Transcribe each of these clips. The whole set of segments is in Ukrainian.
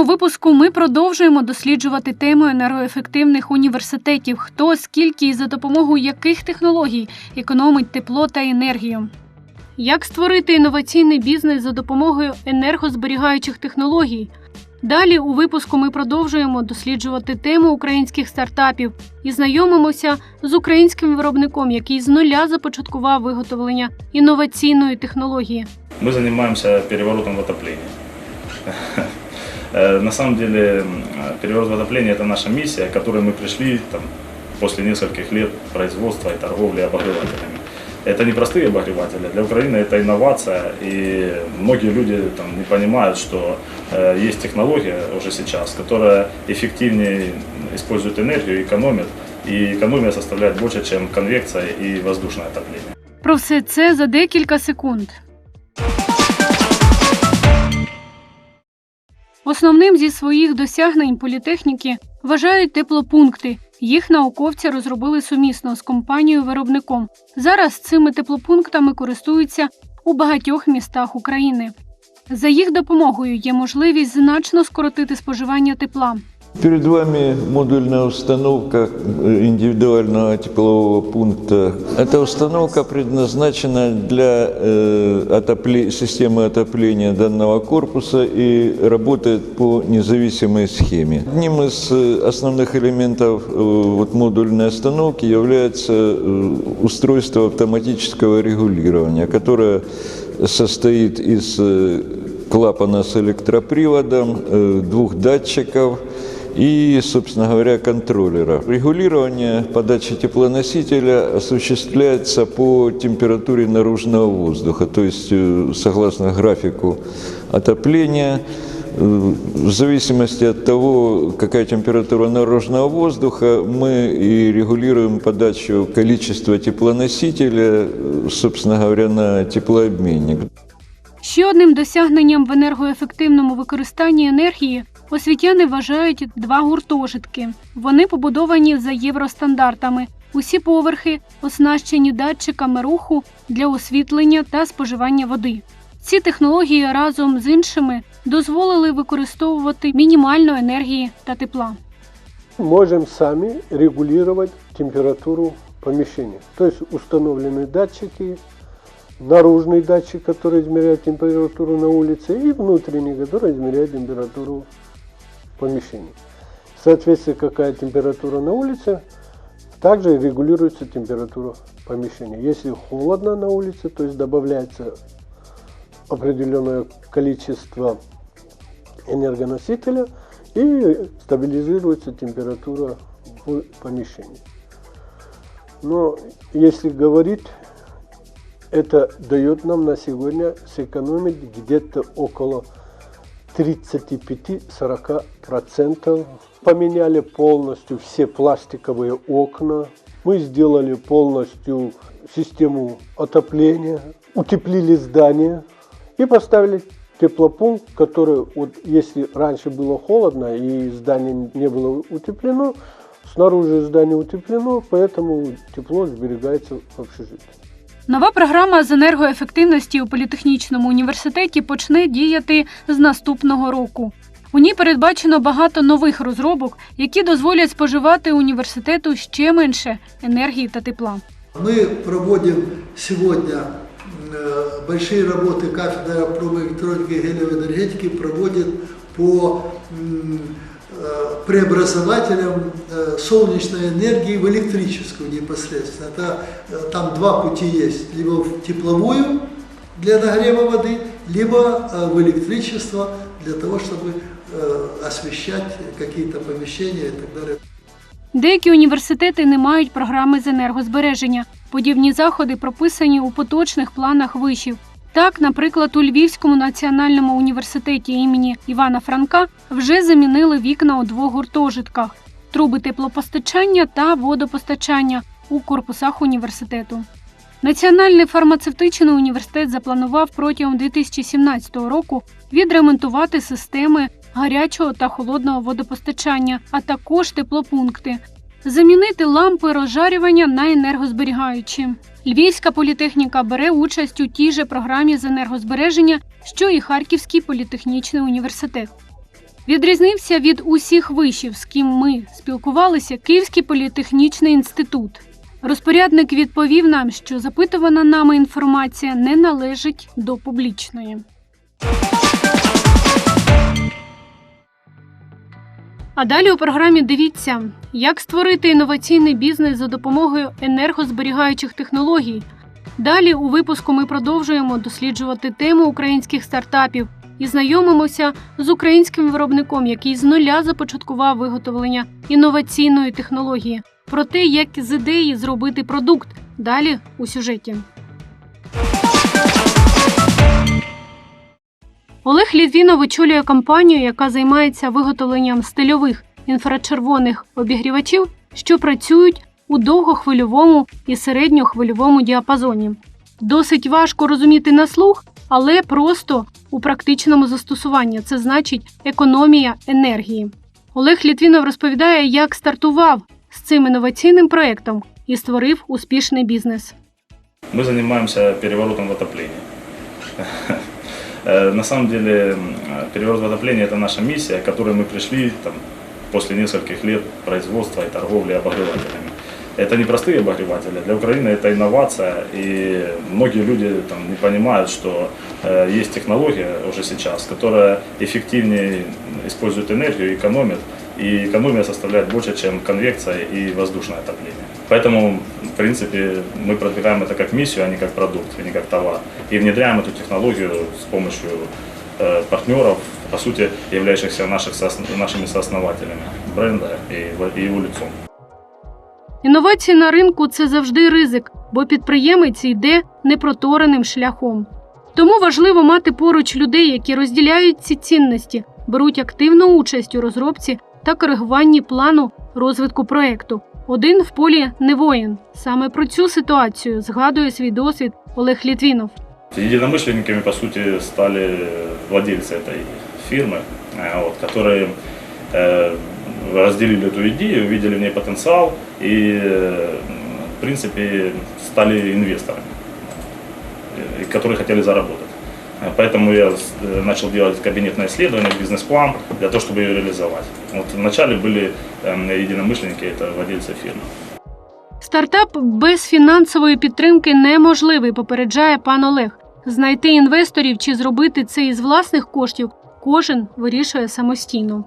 У випуску ми продовжуємо досліджувати тему енергоефективних університетів. Хто, скільки і за допомогою яких технологій економить тепло та енергію. Як створити інноваційний бізнес за допомогою енергозберігаючих технологій? Далі у випуску ми продовжуємо досліджувати тему українських стартапів і знайомимося з українським виробником, який з нуля започаткував виготовлення інноваційної технології. Мы занимаемся переворотом в отоплении. Э, На самом деле м, переворот в отоплении это наша миссия, к которой мы пришли там, после нескольких лет производства и торговли обогревателями. Это не простые обогреватели, для Украины это инновация, и многие люди там, не понимают, что э, есть технология уже сейчас, которая эффективнее использует энергию, экономит, и экономия составляет больше, чем конвекция и воздушное отопление. Про все це за декілька секунд. Основним зі своїх досягнень політехніки вважають теплопункти. Їх науковці розробили сумісно з компанією-виробником. Зараз цими теплопунктами користуються у багатьох містах України. За їх допомогою є можливість значно скоротити споживання тепла. Перед вами модульная установка индивидуального теплового пункта. Эта установка предназначена для э, отопле- системы отопления данного корпуса и работает по независимой схеме. Одним из э, основных элементов э, вот, модульной установки является э, устройство автоматического регулирования, которое состоит из э, клапана с электроприводом, двух датчиков и, собственно говоря, контроллера. Регулирование подачи теплоносителя осуществляется по температуре наружного воздуха, то есть э, согласно графику отопления, э, в зависимости от того, какая температура наружного воздуха, мы и регулируем подачу количества теплоносителя, э, собственно говоря, на теплообменник. Ще одним досягненням в енергоефективному використанні енергії освітяни вважають два гуртожитки. Вони побудовані за євростандартами. Усі поверхи оснащені датчиками руху для освітлення та споживання води. Ці технології разом з іншими дозволили використовувати мінімально енергії та тепла. можем сами регулировать температуру помещения. То есть установлены датчики, наружный датчик, который измеряет температуру на улице, и внутренний, который измеряет температуру помещения. Соответственно, какая температура на улице, также регулируется температура помещения. Если холодно на улице, то есть добавляется определенное количество энергоносителя и стабилизируется температура в помещении. Но если говорить, это дает нам на сегодня сэкономить где-то около 35-40%. Поменяли полностью все пластиковые окна. Мы сделали полностью систему отопления, утеплили здание и поставили теплопункт, который, вот если раньше было холодно и здание не было утеплено, снаружи здание утеплено, поэтому тепло сберегается в общежитии. Нова програма з енергоефективності у політехнічному університеті почне діяти з наступного року. У ній передбачено багато нових розробок, які дозволять споживати університету ще менше енергії та тепла. Мы проводим сегодня э, большие работы кафедра промоэлектроники и гелевой энергетики проводит по м, э, преобразователям э, солнечной энергии в электрическую непосредственно. Это, э, там два пути есть, либо в тепловую для нагрева воды, либо э, в электричество для того, чтобы э, освещать какие-то помещения и так далее. Деякі університети не мають програми з енергозбереження. Подібні заходи прописані у поточних планах вишів. Так, наприклад, у Львівському національному університеті імені Івана Франка вже замінили вікна у двох гуртожитках, труби теплопостачання та водопостачання у корпусах університету. Національний фармацевтичний університет запланував протягом 2017 року відремонтувати системи гарячого та холодного водопостачання, а також теплопункти, замінити лампи розжарювання на енергозберігаючі. Львівська політехніка бере участь у тій же програмі з енергозбереження, що і Харківський політехнічний університет. Відрізнився від усіх вишів, з ким ми спілкувалися, Київський політехнічний інститут. Розпорядник відповів нам, що запитувана нами інформація не належить до публічної. А далі у програмі дивіться, як створити інноваційний бізнес за допомогою енергозберігаючих технологій. Далі у випуску ми продовжуємо досліджувати тему українських стартапів і знайомимося з українським виробником, який з нуля започаткував виготовлення інноваційної технології. Про те, як з ідеї зробити продукт. Далі у сюжеті. Олег Літвінов очолює компанію, яка займається виготовленням стильових інфрачервоних обігрівачів, що працюють у довгохвильовому і середньохвильовому діапазоні. Досить важко розуміти на слух, але просто у практичному застосуванні це значить економія енергії. Олег Літвінов розповідає, як стартував з цим інноваційним проектом і створив успішний бізнес. Мы занимаемся переворотом в отоплении. Э, На самом деле переворот в отоплении это наша миссия, к которой мы пришли там, после нескольких лет производства и торговли обогревателями. Это не простые обогреватели. Для Украины это инновация, и многие люди там, не понимают, что э, есть технология уже сейчас, которая эффективнее использует энергию, экономит, и экономия составляет больше, чем конвекция и воздушное отопление. Поэтому, в принципе, мы продвигаем это как миссию, а не как продукт, а не как товар. И внедряем эту технологию с помощью э, партнеров, по сути, являющихся наших, соос- нашими сооснователями бренда и, в- и его лицом. Інновації на ринку це завжди ризик, бо підприємець йде непротореним шляхом. Тому важливо мати поруч людей, які розділяють ці цінності, беруть активну участь у розробці та коригуванні плану розвитку проекту. Один в полі не воїн. Саме про цю ситуацію згадує свій досвід Олег Літвінов. Единомышленниками, по сути, стали владельцы этой фирмы, э, вот, которые э, разделили эту идею, увидели в ней потенциал и, э, в принципе, стали инвесторами, э, которые хотели заработать. Э, Поэтому я с- э, начал делать кабинетное исследование, бизнес-план для того, чтобы ее реализовать. Вот вначале были э, единомышленники, это владельцы фирмы. Стартап без фінансової підтримки неможливий, попереджає пан Олег. Знайти інвесторів чи зробити це із власних коштів кожен вирішує самостійно.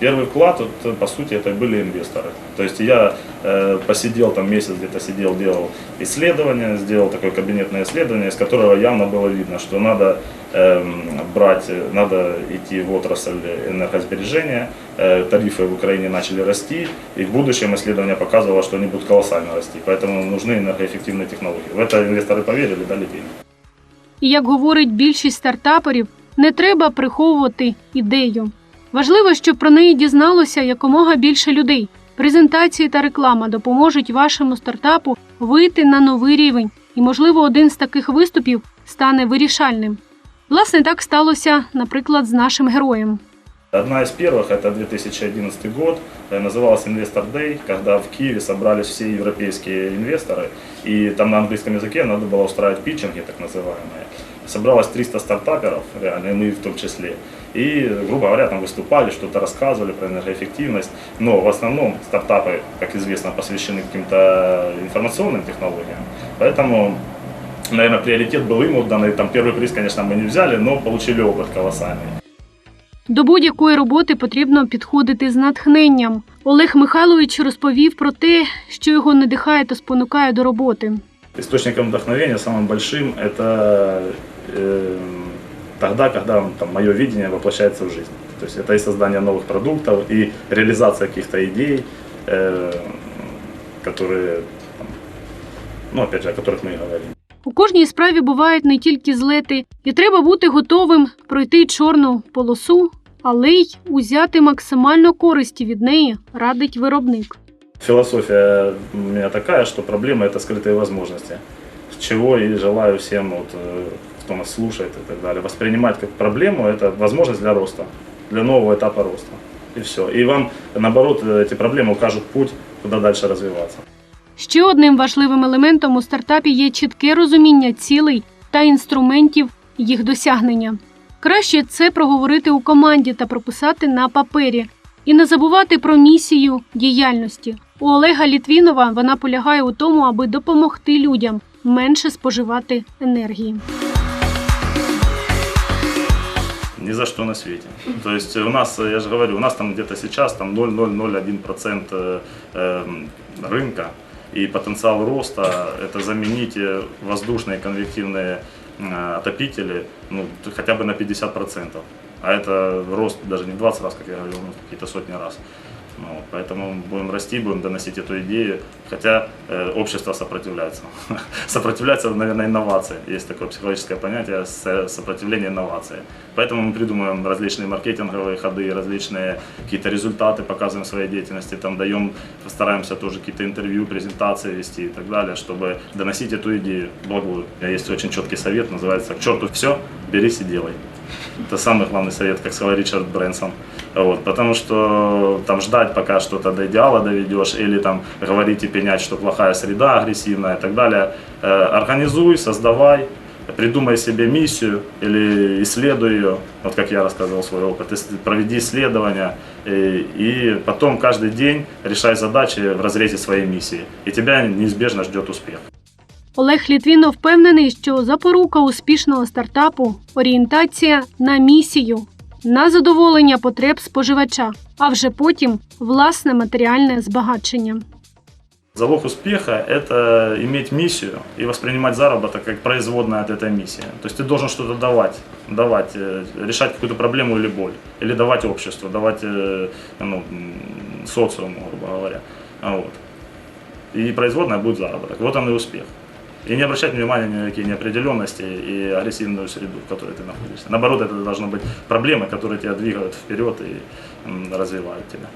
Первый вклад, вот, по сути, это были инвесторы. То есть я э, посидел там месяц, где-то сидел, делал исследование, сделал такое кабинетное исследование, из которого явно было видно, что надо эм, брать, э, надо идти в отрасль энергосбережения. Э, тарифы в Украине начали расти, и в будущем исследование показывало, что они будут колоссально расти. Поэтому нужны энергоэффективные технологии. В это инвесторы поверили, дали деньги. І як говорить більшість стартаперів, не треба приховувати ідею. Важливо, щоб про неї дізналося якомога більше людей. Презентації та реклама допоможуть вашому стартапу вийти на новий рівень, і, можливо, один з таких виступів стане вирішальним. Власне, так сталося, наприклад, з нашим героєм. Одна из первых, это 2011 год, э, называлась Investor Day, когда в Киеве собрались все европейские инвесторы, и там на английском языке надо было устраивать питчинги, так называемые. Собралось 300 стартаперов, реально, и мы в том числе. И, грубо говоря, там выступали, что-то рассказывали про энергоэффективность. Но в основном стартапы, как известно, посвящены каким-то информационным технологиям. Поэтому, наверное, приоритет был им отдан. И там первый приз, конечно, мы не взяли, но получили опыт колоссальный. До будь-якої роботи потрібно підходити з натхненням. Олег Михайлович розповів про те, що його надихає та спонукає до роботи. Источником вдохновения самым большим это э, тогда, когда там, мое видение воплощается в жизнь. То есть это и создание новых продуктов, и реализация каких-то идей, э, которые, там, ну опять же, о которых мы и говорим. У кожній справі бувають не тільки злети, і треба бути готовим пройти чорну полосу, але й узяти максимально користі від неї, радить виробник. Философия у меня такая, что проблема это скрытые возможности. Чего и желаю всем, вот, э, кто нас слушает и так далее, воспринимать как проблему, это возможность для роста, для нового этапа роста. И все. И вам, наоборот, э, эти проблемы укажут путь, куда дальше развиваться. Ще одним важливим елементом у стартапі є чітке розуміння цілей та інструментів їх досягнення. Краще це проговорити у команді та прописати на папері. І не забувати про місію діяльності. У Олега Літвінова вона полягає у тому, аби допомогти людям менше споживати енергії. Ни за что на свете. То есть у нас, я же говорю, у нас там где-то сейчас там 0,001% э, эм, рынка и потенциал роста это заменить э, воздушные конвективные э, отопители ну, хотя бы на 50%. А это рост даже не 20 раз, как я говорил, какие-то сотни раз. Ну, поэтому будем расти, будем доносить эту идею, хотя э, общество сопротивляется. сопротивляется, наверное, инновации. Есть такое психологическое понятие со- сопротивление инновации. Поэтому мы придумываем различные маркетинговые ходы, различные какие-то результаты, показываем своей деятельности, там даем, стараемся тоже какие-то интервью, презентации вести и так далее, чтобы доносить эту идею благую. Меня Есть очень четкий совет, называется «К черту все, берись и делай». Это самый главный совет, как сказал Ричард Брэнсон. Вот, потому что там ждать, пока что-то до идеала доведешь, или там говорить и пенять, что плохая среда, агрессивная и так далее. Э, организуй, создавай, придумай себе миссию или исследуй ее, вот как я рассказывал свой опыт, проведи исследования и, и потом каждый день решай задачи в разрезе своей миссии, и тебя неизбежно ждет успех. Олег Літвінов впевнений, що запорука успішного стартапу орієнтація на місію, на задоволення потреб споживача, а вже потім власне матеріальне збагачення. Залог успеха – это иметь миссию и воспринимать заработок как производная от этой миссии. То есть ты должен что-то давать, давать, э, решать какую-то проблему или боль, или давать обществу, давать э, ну, м, социуму, грубо говоря. А Вот. И производная будет заработок. Вот он и успех. И не обращать внимания ни на какие неопределенности и агрессивную среду, в которой ты находишься. Наоборот, это должны быть проблемы, которые тебя двигают вперед и м, развивают тебя.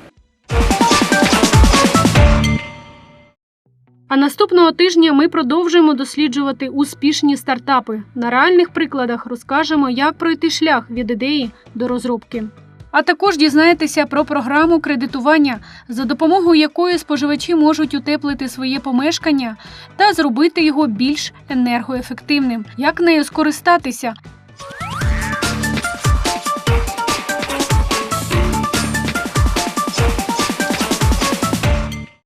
А наступного тижня ми продовжуємо досліджувати успішні стартапи. На реальних прикладах розкажемо, як пройти шлях від ідеї до розробки. А також дізнаєтеся про програму кредитування, за допомогою якої споживачі можуть утеплити своє помешкання та зробити його більш енергоефективним. Як нею скористатися,